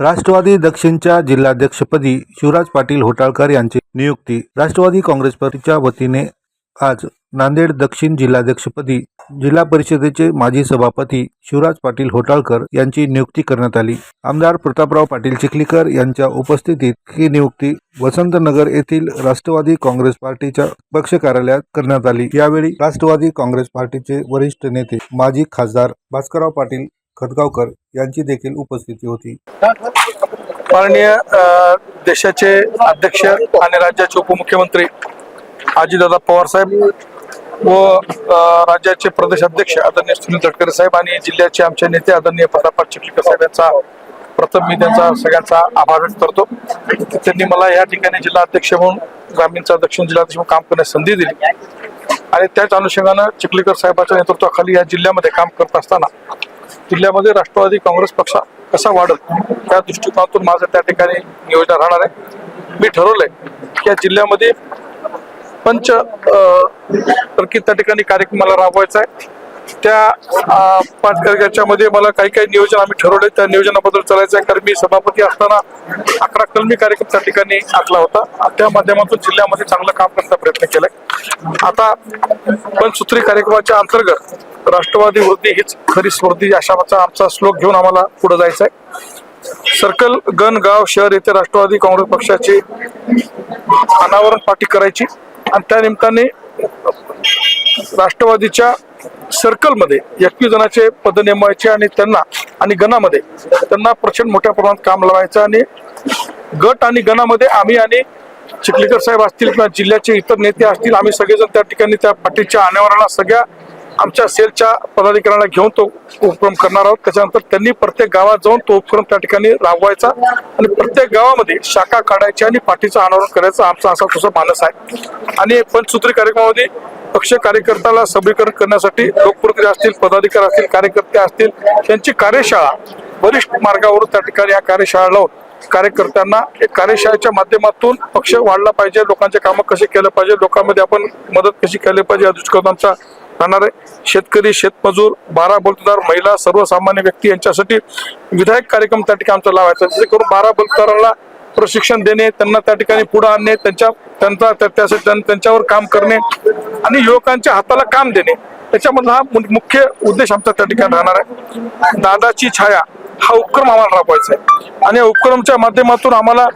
राष्ट्रवादी दक्षिणच्या जिल्हाध्यक्षपदी शिवराज पाटील होटाळकर यांची नियुक्ती. राष्ट्रवादी काँग्रेस पार्टीच्या वतीने आज नांदेड दक्षिण जिल्हाध्यक्षपदी जिल्हा परिषदेचे माजी सभापती शिवराज पाटील होटाळकर यांची नियुक्ती करण्यात आली. आमदार प्रतापराव पाटील चिखलीकर यांच्या उपस्थितीत ही नियुक्ती वसंतनगर येथील राष्ट्रवादी काँग्रेस पार्टीच्या पक्ष कार्यालयात करण्यात आली. यावेळी राष्ट्रवादी काँग्रेस पार्टीचे वरिष्ठ नेते माजी खासदार भास्करराव पाटील खतगावकर यांची देखील उपस्थिती होती. माननीय देशाचे अध्यक्ष आणि राज्याचे उपमुख्यमंत्री अजितदादा पवार साहेब व राज्याचे प्रदेश अध्यक्ष आदरणीय सुनील तटकरे साहेब आणि जिल्ह्याचे आमचे नेते आदरणीय प्रतापा चिखलीकर साहेब यांचा प्रथम मी त्यांचा सगळ्यांचा आभार व्यक्त करतो. त्यांनी मला या ठिकाणी जिल्हा अध्यक्ष म्हणून ग्रामीणचा दक्षिण जिल्हाध्यक्ष म्हणून काम करण्यास संधी दिली. आणि त्याच अनुषंगानं चिखलीकर साहेबांच्या नेतृत्वाखाली या जिल्ह्यामध्ये काम करत असताना जिल्ह्यामध्ये राष्ट्रवादी काँग्रेस पक्ष कसा वाढत त्या दृष्टिकोनातून माझं त्या ठिकाणी नियोजन राहणार आहे. मी ठरवलंय की या जिल्ह्यामध्ये पंच अं, त्या ठिकाणी कार्यक्रम मला राबवायचा आहे. त्या अं, पाच मला काही काही नियोजन आम्ही ठरवले त्या नियोजनाबद्दल चालायचं आहे. कारण मी सभापती असताना अकरा कलमी कार्यक्रम त्या ठिकाणी आखला होता. त्या माध्यमातून जिल्ह्यामध्ये चांगलं काम करण्याचा प्रयत्न केलाय. आता पण सूत्री कार्यक्रमाच्या अंतर्गत राष्ट्रवादी वृद्धी हीच खरी स्मृती अशाचा आमचा श्लोक घेऊन आम्हाला पुढे जायचं आहे सर्कल गण गाव शहर येथे राष्ट्रवादी काँग्रेस पक्षाची अनावरण पाठी करायची. आणि त्या निमित्ताने राष्ट्रवादीच्या सर्कलमध्ये एकवीस जणांचे पद नेमवायचे आणि त्यांना आणि गणामध्ये त्यांना प्रचंड मोठ्या प्रमाणात काम लावायचं आणि गट आणि गणामध्ये आम्ही आणि चिखलीकर साहेब असतील किंवा जिल्ह्याचे इतर नेते असतील आम्ही सगळेजण त्या ठिकाणी त्या पाठीच्या अनावरणाला सगळ्या आमच्या सेलच्या पदाधिकाऱ्यांना घेऊन तो उपक्रम करणार आहोत. त्याच्यानंतर त्यांनी प्रत्येक गावात जाऊन तो उपक्रम त्या ठिकाणी राबवायचा आणि प्रत्येक गावामध्ये शाखा काढायची आणि पाठीचं अनावरण करायचं आमचा असा तुझा मानस आहे. आणि पंचसूत्री कार्यक्रमामध्ये पक्ष कार्यकर्त्याला सबलीकरण करण्यासाठी लोकप्रतिनिधी असतील पदाधिकारी असतील कार्यकर्ते असतील त्यांची कार्यशाळा वरिष्ठ मार्गावरून त्या ठिकाणी या कार्यशाळा लावून कार्यकर्त्यांना एक कार्यशाळेच्या माध्यमातून पक्ष वाढला पाहिजे लोकांचे कामं कसे केलं पाहिजे लोकांमध्ये आपण मदत कशी केली पाहिजे या दृष्टिकोन आमचा राहणार आहे शेतकरी शेतमजूर बारा बलुतेदार महिला सर्वसामान्य व्यक्ती यांच्यासाठी विधायक कार्यक्रम त्या ठिकाणी आमचा लावायचा जसे करून बारा बलुतेदारांना प्रशिक्षण देणे त्यांना त्या ठिकाणी पुढे आणणे त्यांच्या त्यांचा त्या- त्यासाठी त्यांच्यावर काम करणे आणि युवकांच्या हाताला काम देणे. त्याच्यामधला हा मु- मुख्य उद्देश आमचा त्या ठिकाणी राहणार आहे. दादाची छाया हा उपक्रम आम्हाला राबवायचा आहे. आणि या उपक्रमच्या माध्यमातून आम्हाला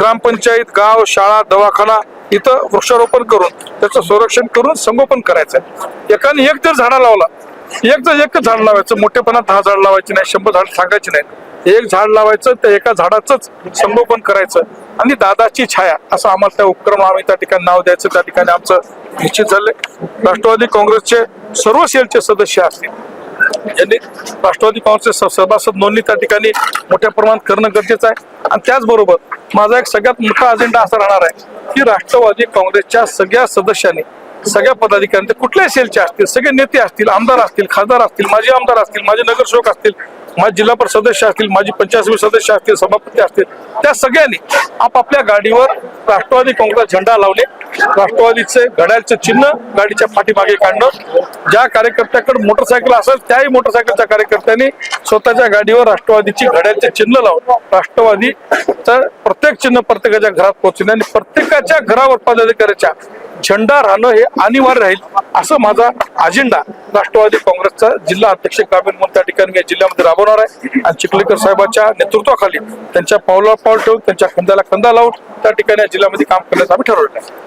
ग्रामपंचायत गाव शाळा दवाखाना इथं वृक्षारोपण करून त्याचं संरक्षण करून संगोपन करायचं एकाने एक जर झाडा लावला एक जर एक झाड लावायचं मोठेपणात दहा झाड लावायचे नाही शंभर झाड सांगायचे नाही. एक झाड लावायचं त्या एका झाडाचंच संगोपन करायचं. आणि दादाची छाया असं आम्हाला त्या उपक्रम आम्ही त्या ठिकाणी नाव द्यायचं त्या ठिकाणी आमचं निश्चित झालंय राष्ट्रवादी काँग्रेसचे सर्व सेलचे सदस्य असतील. यांनी राष्ट्रवादी काँग्रेसचे सभासद नोंदणी त्या ठिकाणी मोठ्या प्रमाणात करणं गरजेचं आहे. आणि त्याचबरोबर माझा एक सगळ्यात मोठा अजेंडा असा राहणार आहे की राष्ट्रवादी काँग्रेसच्या सगळ्या सदस्यांनी सगळ्या पदाधिकारी ते कुठल्याही सेलचे असतील सगळे नेते असतील आमदार असतील खासदार असतील माजी आमदार असतील माजी नगरसेवक असतील माझे जिल्हा परिषद सदस्य असतील माझी पंचायत समिती सदस्य असतील सभापती असतील त्या सगळ्यांनी आपापल्या गाडीवर राष्ट्रवादी काँग्रेस झेंडा लावले. राष्ट्रवादीचे घड्याळचं चिन्ह गाडीच्या पाठीमागे काढणं. ज्या कार्यकर्त्याकडे मोटरसायकल असेल त्याही मोटरसायकलच्या कार्यकर्त्यांनी स्वतःच्या गाडीवर राष्ट्रवादीची घड्याळचे चिन्ह लावून राष्ट्रवादीचं प्रत्येक चिन्ह प्रत्येकाच्या घरात पोहोचले आणि प्रत्येकाच्या घरावर पदाधिकाऱ्याच्या झेंडा राहणं हे अनिवार्य राहील असं माझा अजेंडा राष्ट्रवादी काँग्रेसचा जिल्हा अध्यक्ष ग्रामीण म्हणून त्या ठिकाणी या जिल्ह्यामध्ये राबवणार आहे. आणि चिखलीकर साहेबांच्या नेतृत्वाखाली त्यांच्या पावला पाऊल ठेवून त्यांच्या खंदाला कंदा लावून त्या ठिकाणी या जिल्ह्यामध्ये काम करण्याचं आम्ही ठरवलं आहे.